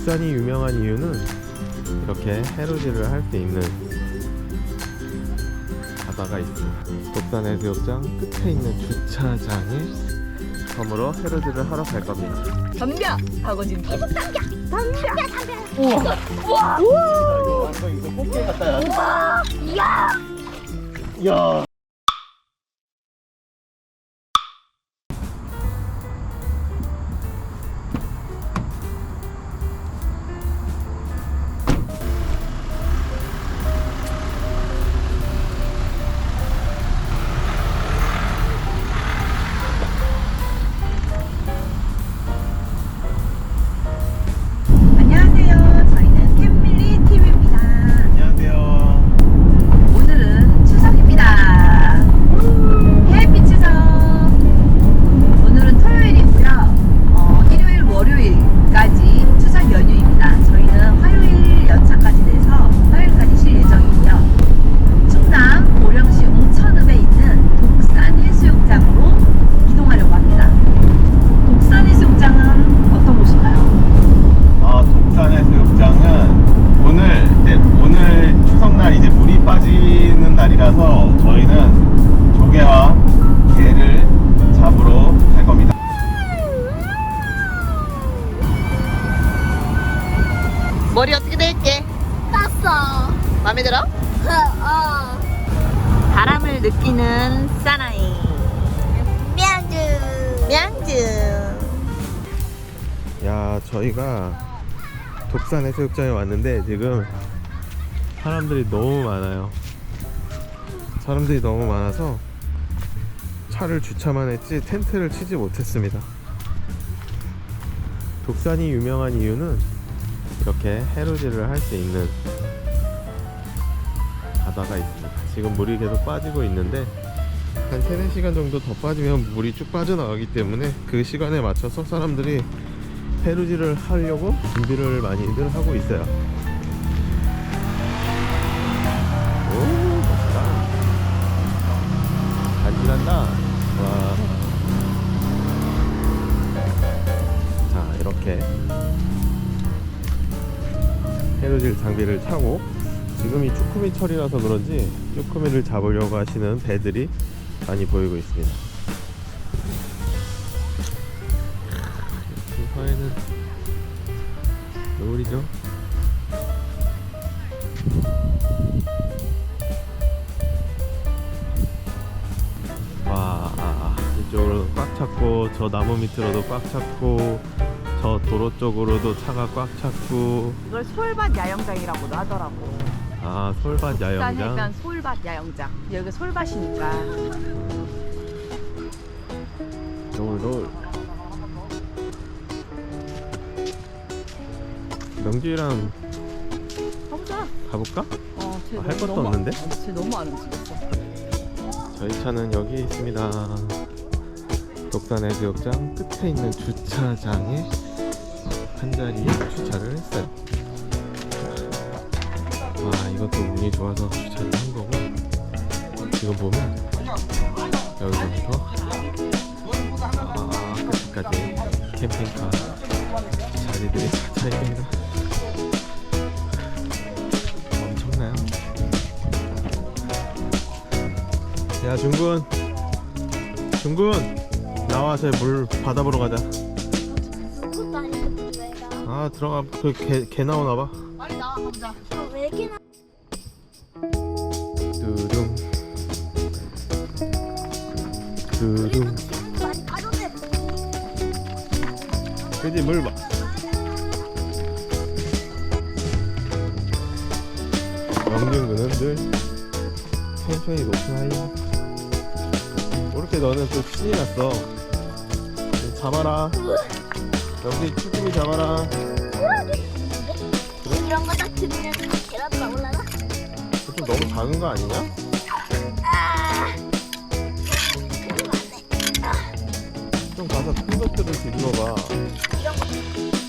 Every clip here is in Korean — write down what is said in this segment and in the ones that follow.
독산이 유명한 이유는 이렇게 해루질을 할 수 있는 바다가 있습니다. 독산 해수욕장 끝에 있는 주차장에 섬으로 해루질을 하러 갈 겁니다. 덤벼 하고 지금 계속 덤벼 덤벼 완전 이거 꽃게 같다. 야 야. 안녕하세 날이라서 저희는 조개와 게를 잡으러 갈 겁니다. 머리 어떻게 될게? 땄어. 마음에 들어? 어. 바람을 느끼는 사나이 미안주. 명주 야, 저희가 독산 해수욕장에 왔는데 지금 사람들이 너무 많아요. 사람들이 너무 많아서 차를 주차만 했지 텐트를 치지 못했습니다. 독산이 유명한 이유는 이렇게 해루질을 할 수 있는 바다가 있습니다. 지금 물이 계속 빠지고 있는데 한 3, 4시간 정도 더 빠지면 물이 쭉 빠져나가기 때문에 그 시간에 맞춰서 사람들이 해루질을 하려고 준비를 많이들 하고 있어요. 간지난다. 와. 자, 이렇게 해루질 장비를 차고 지금 이 쭈꾸미 철이라서 그런지 쭈꾸미를 잡으려고 하시는 배들이 많이 보이고 있습니다. 근처에는 노을이죠. 찼고 저 나무 밑으로도 꽉 찼고 저 도로 쪽으로도 차가 꽉 찼고. 이걸 솔밭 야영장이라고도 하더라고. 아 솔밭 일단 야영장? 일단 솔밭 야영장. 여기 솔밭이니까. 노을 명주랑 가보자. 가볼까? 어, 쟤 아, 할 너무- 것도 너무- 없는데? 어, 쟤 너무 안 움직였어. 저희 차는 여기 있습니다. 독산 해수욕장 끝에 있는 주차장에 한 자리에 주차를 했어요. 와 이것도 운이 좋아서 주차를 한 거고 지금 보면 여기서부터 아 끝까지 캠핑카 자리들이 차 있습니다. 엄청나요. 야 중군 중군 나와서 물 바다 보러 가자 왜 가? 아 들어가 그개 개 나오나 봐 빨리 나와 가보자 어, 왜 이렇게 나? 두둥 두둥. 그지 물 봐 영준군은 늘 텐션이 높은 아이 이렇게 너는 또 신이 났어 잡아라 여기 쭈꾸미 잡아라 이런 거 딱 들으면 계란 나올라나? 좀 너무 작은 거 아니냐? 아. 그러면 안 돼. 좀 가서 큰 것들을 뒤집어 봐. 이런 거.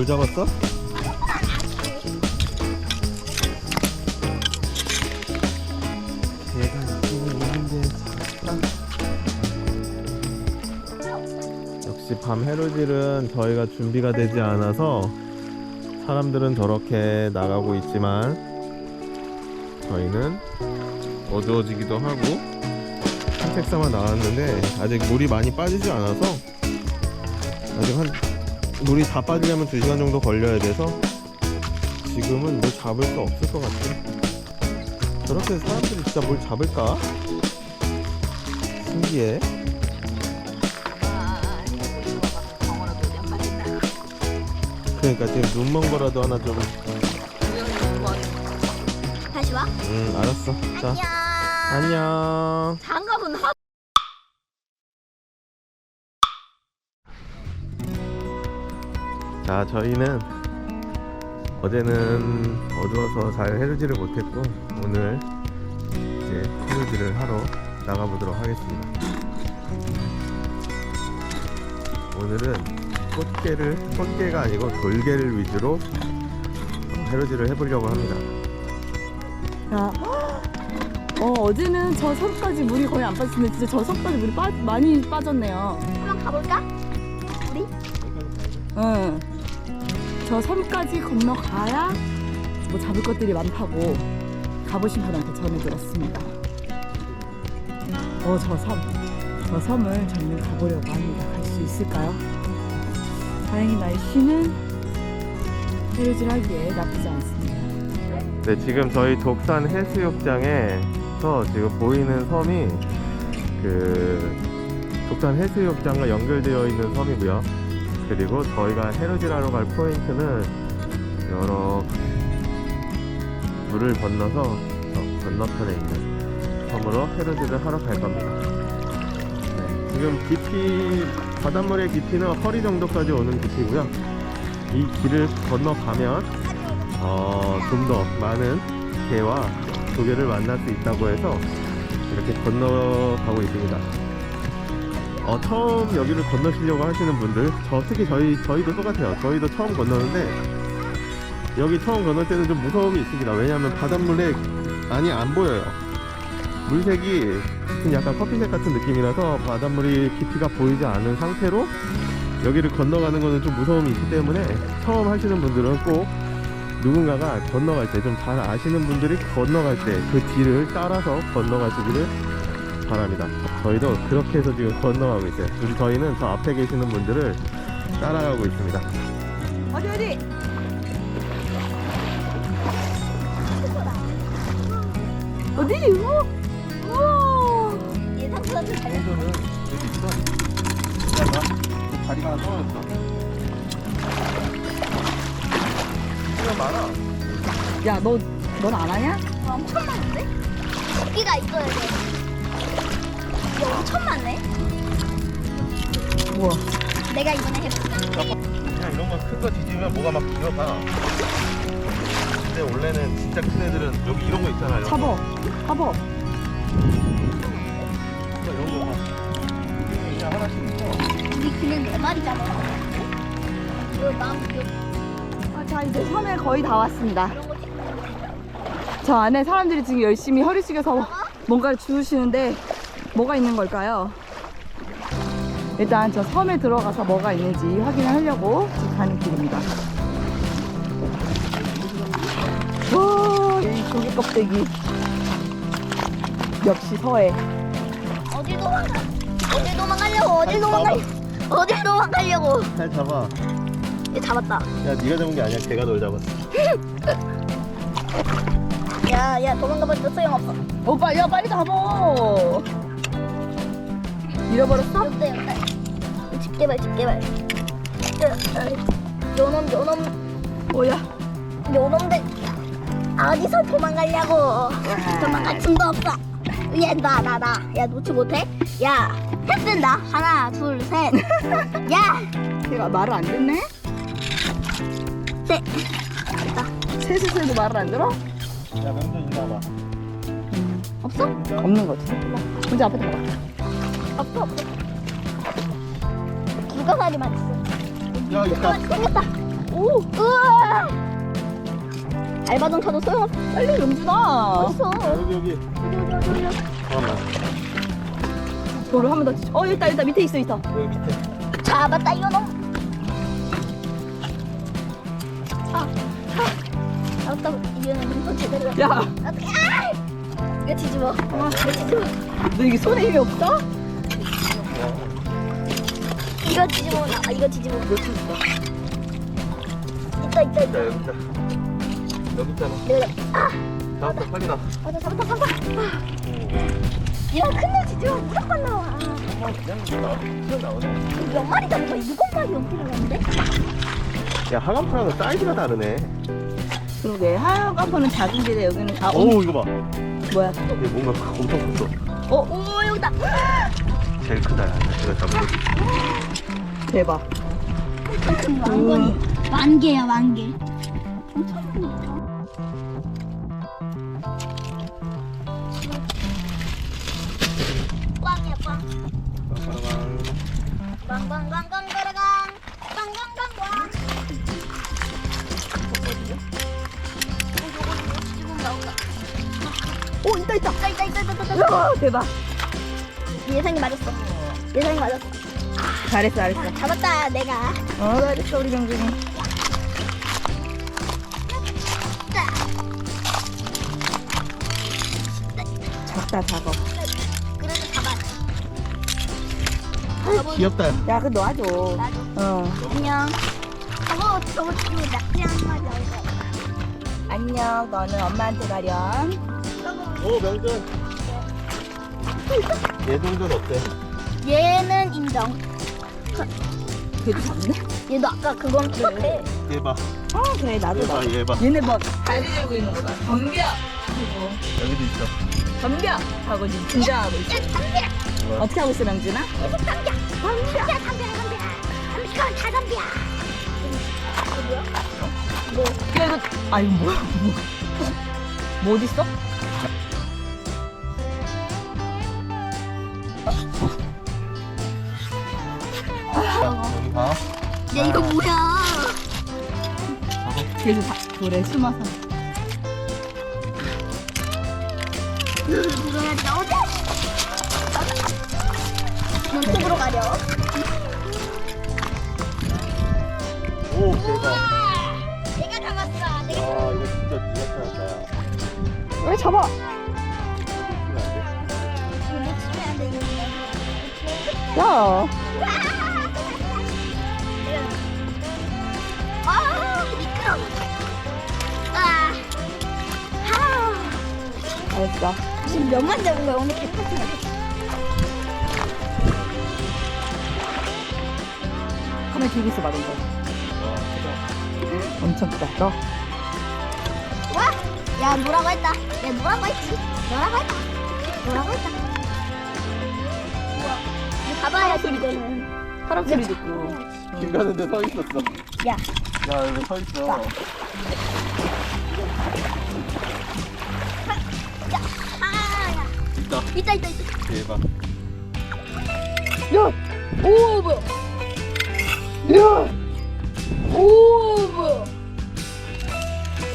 뭘 잡았어? 역시 밤 해로질은 저희가 준비가 되지 않아서 사람들은 저렇게 나가고 있지만 저희는 어두워지기도 하고 산책사만 나왔는데 아직 물이 많이 빠지지 않아서 아직 한 물이 다 빠지려면 2시간 정도 걸려야 돼서 지금은 뭘 잡을 수 없을 것 같아 저렇게 사람들이 진짜 뭘 잡을까? 신기해 그러니까 지금 눈 먼 거라도 하나 좀 다시 와. 음, 알았어 자 안녕. 안녕 자 저희는 어제는 어두워서 잘 해루지를 못했고 오늘 이제 해루지를 하러 나가보도록 하겠습니다 오늘은 꽃게를 꽃게가 아니고 돌게를 위주로 해루지를 해보려고 합니다 야, 어, 어제는 저 섬까지 물이 거의 안 빠졌는데 진짜 저 섬까지 물이 빠, 많이 빠졌네요. 한번 가볼까? 우리? 응. 저 섬까지 건너가야 뭐 잡을 것들이 많다고 가보신 분한테 전해 들었습니다. 어, 저 섬. 저 섬을 저희는 가보려고 합니다. 갈 수 있을까요? 다행히 날씨는 해루질하기에 나쁘지 않습니다. 네, 지금 저희 독산 해수욕장에서 지금 보이는 섬이 그 독산 해수욕장과 연결되어 있는 섬이고요. 그리고 저희가 해루질하러 갈 포인트는 여러 물을 건너서 저 건너편에 있는 섬으로 해루질을 하러 갈 겁니다. 네, 지금 깊이 바닷물의 깊이는 허리 정도까지 오는 깊이고요. 이 길을 건너가면 어, 좀 더 많은 개와 조개를 만날 수 있다고 해서 이렇게 건너가고 있습니다. 어, 처음 여기를 건너시려고 하시는 분들, 저 특히 저희 저희도 똑같아요. 저희도 처음 건너는데 여기 처음 건널 때는 좀 무서움이 있습니다. 왜냐하면 바닷물에 많이 안 보여요. 물색이 약간 커피색 같은 느낌이라서 바닷물이 깊이가 보이지 않은 상태로 여기를 건너가는 거는 좀 무서움이 있기 때문에 처음 하시는 분들은 꼭 누군가가 건너갈 때 좀 잘 아시는 분들이 건너갈 때 그 뒤를 따라서 건너가시기를 바랍니다. 저희도 그렇게 해서 지금 건너가고 있어요. 우리 저희는 저 앞에 계시는 분들을 따라가고 있습니다. 어디 어디? 어디? 우와! 우와! 예상보다 잘. 정도는 여기 있어. 있다가 다리가 하나 떨어졌어. 시간 많아. 야, 너, 넌 안 하냐? 와, 엄청 많은데? 토끼가 있어야 돼. 이거 엄청 많네. 우와. 내가 이번에 해볼게. 그냥 이런 거 큰 거 뒤지면 뭐가 막 들어가. 근데 원래는 진짜 큰 애들은 여기 이런 거 있잖아. 이런 잡어. 잡어. 거. 이런 거 봐. 그냥 하나씩 있어. 우리 그냥 네 마리잖아. 이거 나무 이거 아, 자, 이제 섬에 거의 다 왔습니다. 이런 거 찍고. 저 안에 사람들이 지금 열심히 허리 숙여서 뭔가를 주우시는데 뭐가 있는 걸까요? 일단 저 섬에 들어가서 뭐가 있는지 확인을 하려고 지금 가는 길입니다. 와, 이 조개 껍데기. 역시 서해. 어딜 도망가? 어딜 도망가려고? 어딜 도망가려고? 어딜 도망가려고? 잘 잡아. 얘 잡았다. 야, 네가 잡은 게 아니야. 걔가 널 잡았어. 야, 야, 도망가봐도 소용없어. 오빠, 야, 빨리 잡어! 잃어버렸어? 역대, 역대. 집게발, 집게발. 요놈, 요놈, 뭐야? 요놈들. 어디서 도망가려고? 도망갈 틈도 없어. 얘, 나, 나, 나. 야, 놓지 못해? 야, 했쓴다. 하나, 둘, 셋. 야, 걔가 말을 안 듣네? 셋. 셋을 해도 말을 안 들어? 야, 명전 이리 와봐. 없어? 없는 거지. 혼자 앞에 가봐. 없어, 없어. 불가사리만 있어. 야, 있다. 아, 생겼다. 오, 우와. 알바동 쳐도 소용없어. 빨리 용준아. 어딨어? 야, 여기, 여기. 잠깐만. 돌을 한 번 더 치죠. 어, 일단, 일단 밑에 있어, 있어. 여기 밑에. 잡았다 이놈. 아, 아, 잡았다 이놈 또 제대로. 야, 어떻게? 아! 이거 뒤집어. 이거 뒤집어. 너 이게 손에 힘이 없어? 이거 뒤집어. 나 이거 뒤집어. 놓쳤어. 있다 있다 있다. 자 여기 있다 여기 있잖아 내가 아, 나왔다 빨리 나 맞아 잡았다 잡았다. 아. 이런 큰놈 뒤집어 무조건 나와. 어, 그냥 나 튀어나오네 몇 마리 잡았어? 일곱 마리 넘게 나왔는데? 야 하감프랑은 사이즈가 다르네 그러게 하얀 작은데 여기는 아 어, 오 이거 봐 뭐야? 얘 뭔가 엄청 컸어 어 오 여기다. 제일 크다 야 제가 잡은 거지 대박. 왕건이 만 개야 만 개. 엄청 크다. 꽝이야 꽝. 빠바라방 꽝꽝꽝꽝. 오 있다 있다. 있다 있다 있다 있다 대박. 예상이 맞았어. 예상이 맞았어. 잘했어 잘했어. 잡았다 내가. 어 잘했어 우리 병준이. 작다 작업. 그래도 잡아. 귀엽다 야 그거 놔줘. 나도. 어. 안녕. 저거 저거 지금 낙지 한 마리 나오고. 안녕 너는 엄마한테 가렴. 저거 오 명준 얘 정도는 어때? 얘는 인정. 걔도 잡네? 얘도 아까 그건 똑같아. 얘봐 어 그래 나도 얘 봐 나도. 얘봐 얘네 뭐 다리 들고 있는 거다. 덤벼. 하고 여기도 있어 덤벼 하고 지금 긴장하고 있어. 야, 담배야. 어떻게 하고 있어 명준아? 계속 담배야. 담배야, 담배야, 담배야. 담배, 그건 다 담배야. 이거 뭐야? 뭐? 야 이거 아 이거 뭐야 뭐. 뭐 어디 있어? 야, 이거 뭐야? 계속 다 돌에 숨어서. 나오지? 넌 속으로 가려. 오 대박 내가 잡았어. 내가 아 이거 진짜 네가 찾았다 왜 잡아? 이거 안. 야. 알았어. 지금 몇만 잡은 거야? 오늘 개파티야. 카메라 들고 있어 봐 이거. 엄청 크다. 너. 와! 야, 뭐라고 했다. 야, 뭐라고 했지? 뭐라고 했다. 뭐라고 했다. 이거 가봐야 소리거든. 사람 소리 듣고. 길 가는데 서 있었어 야, 야 여기 서 있어 아, 있다 있다, 있다, 있다. 대박 야. 오, 뭐야? 야. 오, 뭐야?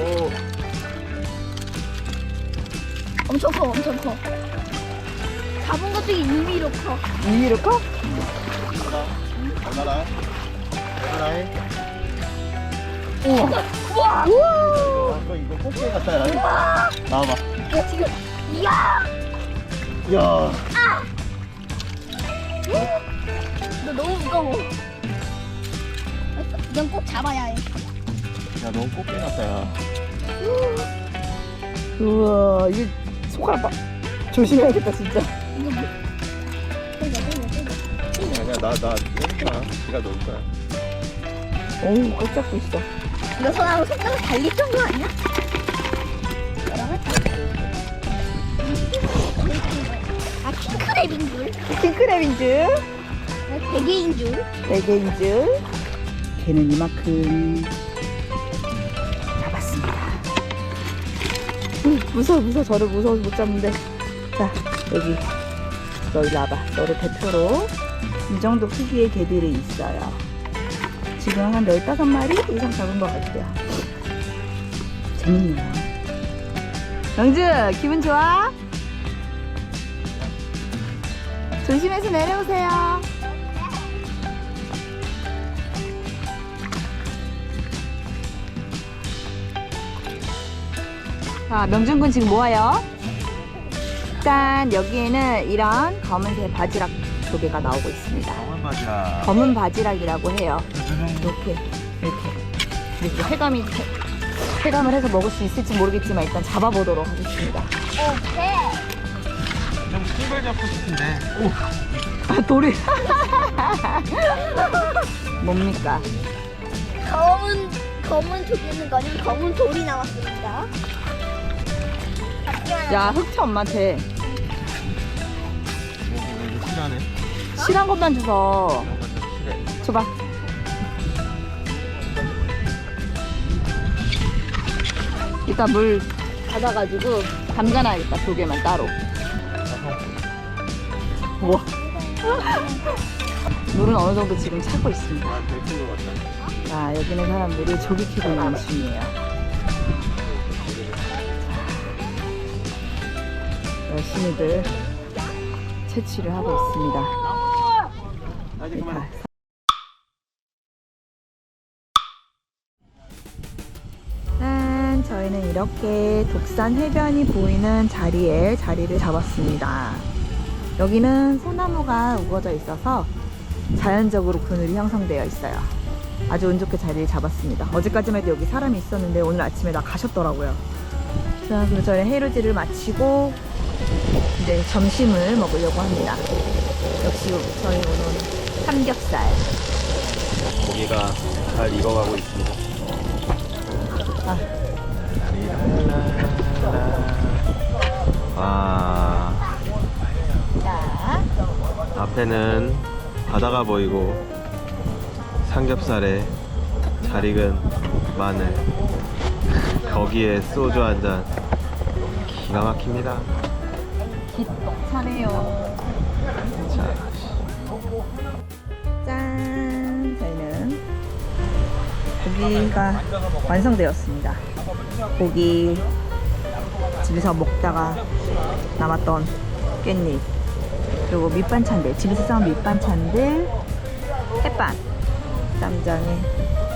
오 엄청 커, 엄청 커. 잡은 것 중에 2미로 커. 위로 커? 잘 가라 잘 가라 우와. 우와! 아, 이거 이거 꽃게 같다 야 나와봐 야, 지금, 이야! 야너 너무 무거워. 넌 꼭 잡아야 해. 야, 너무 꽃게 같다, 야. 우와 이게 손가락 봐. 조심해야겠다 진짜. 이거 뭐? 땡겨, 땡겨, 땡겨. 아니야, 나, 나, 여기다. 지가 넣을 거야. 어우 꽉 잡고 있어. 이거 손하고 손가락 달릴 정도 아니야? 킹크랩인 줄. 킹크랩인 줄. 아, 대게인 줄. 네 개인 줄. 걔는 이만큼 잡았습니다. 음, 무서워 무서워 저를 무서워서 못 잡는데. 자 여기 너 일로 와봐. 너를 대표로 이 정도 크기의 개들이 있어요. 지금 한 15마리 이상 잡은 것 같아요. 재밌네요. 영주 기분 좋아? 조심해서 내려오세요. 자, 명준군 지금 뭐예요? 일단 여기에는 이런 검은색 바지락 두 개가 나오고 있습니다. 검은 바지락. 검은 바지락이라고 해요. 음. 이렇게, 이렇게, 이렇게 해감이, 해감을 해서 먹을 수 있을지 모르겠지만 일단 잡아보도록 하겠습니다. 오케이. 좀 콩벌 잡고 싶은데. 오. 아, 돌이. 뭡니까? 검은 검은 조개는 거는 검은 돌이 나왔습니다. 야, 흑채 엄마한테 오, 이거 실하네. 실한 것만 주서. 이런 실해. 줘봐. 이따 물 받아가지고 담가놔야겠다, 조개만 따로. 우와. 물은 어느 정도 지금 차고 있습니다. 아. 자, 여기는 사람들이 조개 키고 있는 중이에요. 자, 열심히들 채취를 하고 있습니다. 아직 자, 짠! 저희는 이렇게 독산 해변이 보이는 자리에 자리를 잡았습니다. 여기는 소나무가 우거져 있어서 자연적으로 그늘이 형성되어 있어요. 아주 운 좋게 자리를 잡았습니다. 어제까지만 해도 여기 사람이 있었는데 오늘 아침에 다 가셨더라고요. 자, 그럼 저희는 해루지를 마치고 이제 점심을 먹으려고 합니다. 역시 저희 오늘 삼겹살. 고기가 잘 익어가고 있습니다. 아, 아, 자, 앞에는 바다가 보이고 삼겹살에 잘 익은 마늘 거기에 소주 한 잔 기가 막힙니다. 기떡차네요. 자, 짠! 저희는 고기가 완성되었습니다. 고기 집에서 먹다가 남았던 깻잎 그리고 밑반찬들 집에서 싸온 밑반찬들 햇반 쌈장에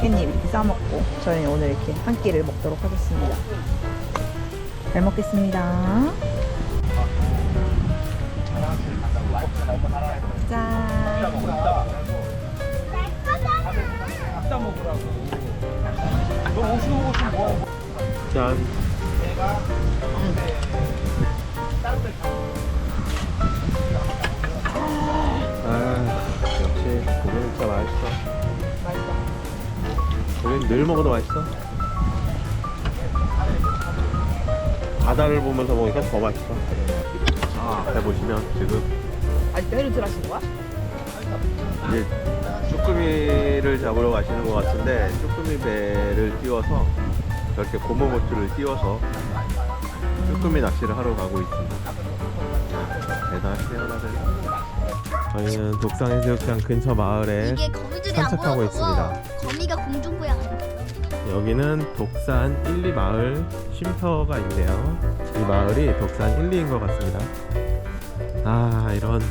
깻잎 이렇게 싸먹고 저희는 오늘 이렇게 한 끼를 먹도록 하겠습니다. 잘 먹겠습니다. 짠! 짠. 아, 진짜 맛있어. 고기 늘 먹어도 맛있어. 바다를 보면서 먹으니까 더 맛있어. 아, 앞에 보시면 지금 아직도 해루질 하신 거야? 이제 쭈꾸미를 잡으러 가시는 것 같은데 쭈꾸미 배를 띄워서 저렇게 고무보트를 띄워서 쭈꾸미 낚시를 하러 가고 있습니다. 대단하시네요 다들. 저희는 독산해수욕장 근처 마을에 이게 거미줄이 산책하고 보여서 있습니다. 거미가 공중부양하는 거예요. 여기는 독산 1, 2 마을 쉼터가 있네요. 이 마을이 독산 1, 2인 것 같습니다. 아, 이런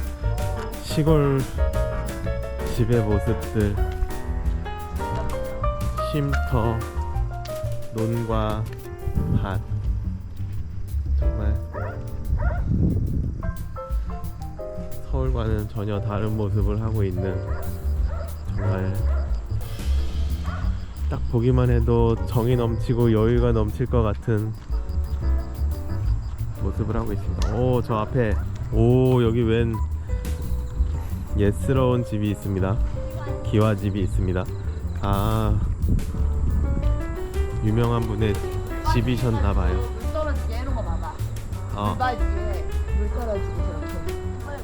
시골 집의 모습들. 쉼터, 논과 밭. 정말 서울과는 전혀 다른 모습을 하고 있는 정말 딱 보기만 해도 정이 넘치고 여유가 넘칠 것 같은 모습을 하고 있습니다. 오, 저 앞에 오 여기 웬 예스러운 집이 있습니다. 기와 집이 있습니다. 아 유명한 분의 집이셨나 봐요. 물 떨어지게 해놓은 거 봐봐. 어, 바지에 물 떨어지게.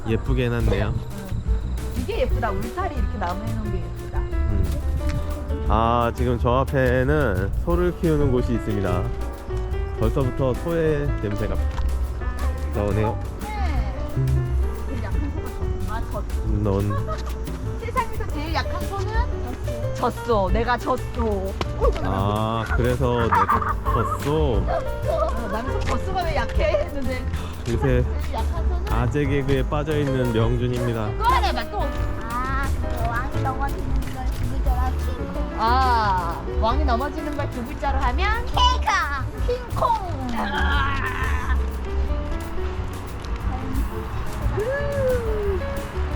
예쁘게 해놨네요. 이게 예쁘다. 울타리 이렇게 나무 해놓은 게 예쁘다. 음. 아 지금 저 앞에는 소를 키우는 곳이 있습니다. 벌써부터 소의 냄새가 나오네요. 음, 제일 약한 소가 졌어. 아, 졌어. 넌 세상에서 제일 약한 소는? 졌어. 내가 졌어. 아 그래서 내가 졌어 아, 남성 졌어가 왜 약해? 했는데 요새 아재 개그에 빠져있는 명준입니다. 그거네 맞고 아왕이 넘어지는 걸 부르더라 킹콩. 아 왕이 넘어지는 걸 두 글자로 하면 케이카. 킹콩.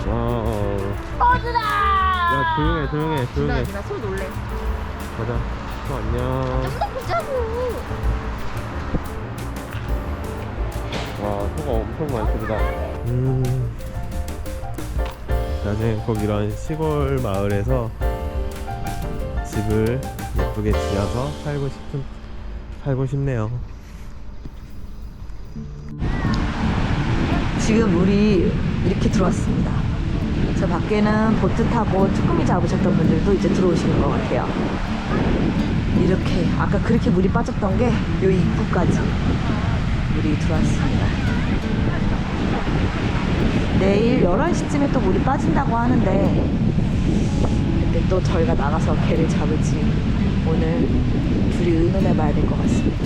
와우. 야 허즈다. 조용해 조용해 조용해. 나나소 놀래. 가자. 안녕. 좀더 보자고. 와 소가 엄청 많습니다 음 나중에 꼭 이런 시골 마을에서 집을 예쁘게 지어서 살고 싶은 살고 싶네요 지금 물이 이렇게 들어왔습니다. 저 밖에는 보트 타고 쭈꾸미 잡으셨던 분들도 이제 들어오시는 것 같아요. 이렇게 아까 그렇게 물이 빠졌던 게 여기 입구까지 물이 들어왔습니다. 내일 11시쯤에 또 물이 빠진다고 하는데 그때 또 저희가 나가서 개를 잡을지 오늘 둘이 의논해 봐야 될 것 같습니다.